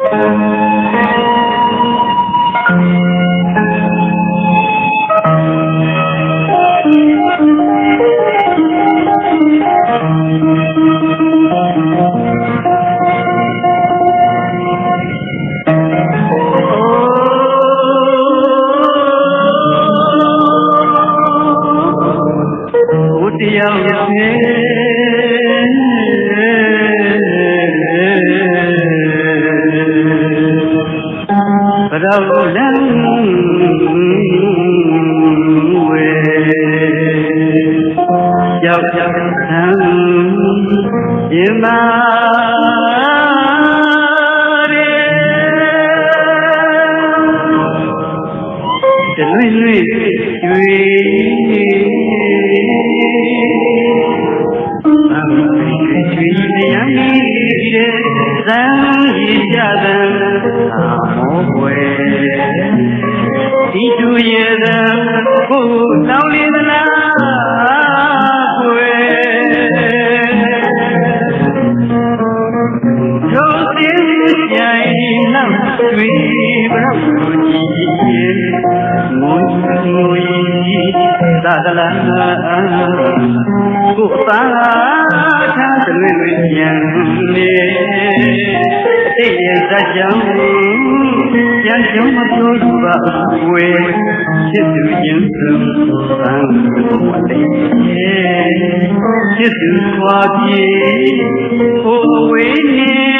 ဘု ဘရောလံဝေရောက်ရောက်သံယမ ကိုလောင်းလေးသလားွယ်တို့စင်းကြိုင်နောက်ကျွေဘရောကြီးငုံငုံသာသလားကိုသာထားတယ်လွင်ပြန်နေတိရဲ့ဇာကြောင့်ပြန်ကြုံမပြောလူပါဝေ ချစ်သူရင်စုံသံဘဝလေးချစ်သူစွာပြေဟိုဝေးနေ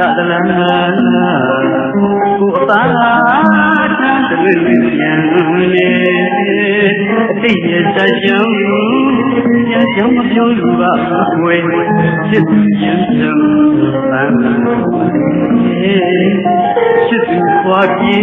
သာမောွယ်ဒီတူရဲ့ကိုလောင်းလေးသလားွယ်ချုံသင်းကြိုင်နောက်ကျွေဘလို့ကြီးရဲ့ငွေငွေသဒလနာကိုအသာထားတယ်ပြန်နေအတိတ်ရဲ့စကြောင်းညကြောင့်မပြောလို့ပါဝေချစ်သူရင်စုံသံချစ်သူခွာပြေ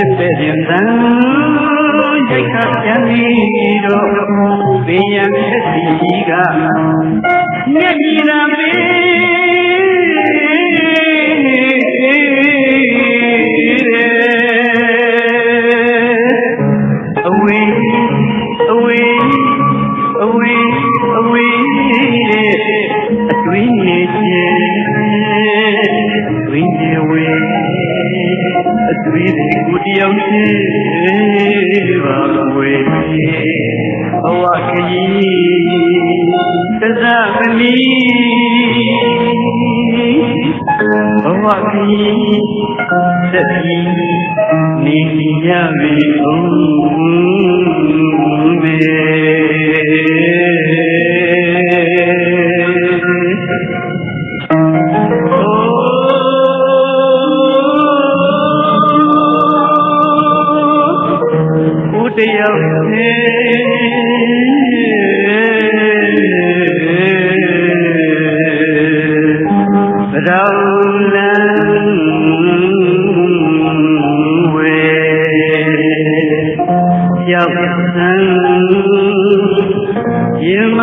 ချစ်တဲ့ရင်တန်ရိုက်ခတ်ပြန်ပြီးတော့ဘင်းရံဖြစ်စီကြီးကမျက်မြင်နာမေ အတွင်းနေကိုတယောက်ချင်းပါဝေးဘဝခရီးတဇမနီဘဝကြီးသတိနေရပြီဦးမေ တယောက်ဖြင့်တောင်းလန်းဝေရောက်သံယမ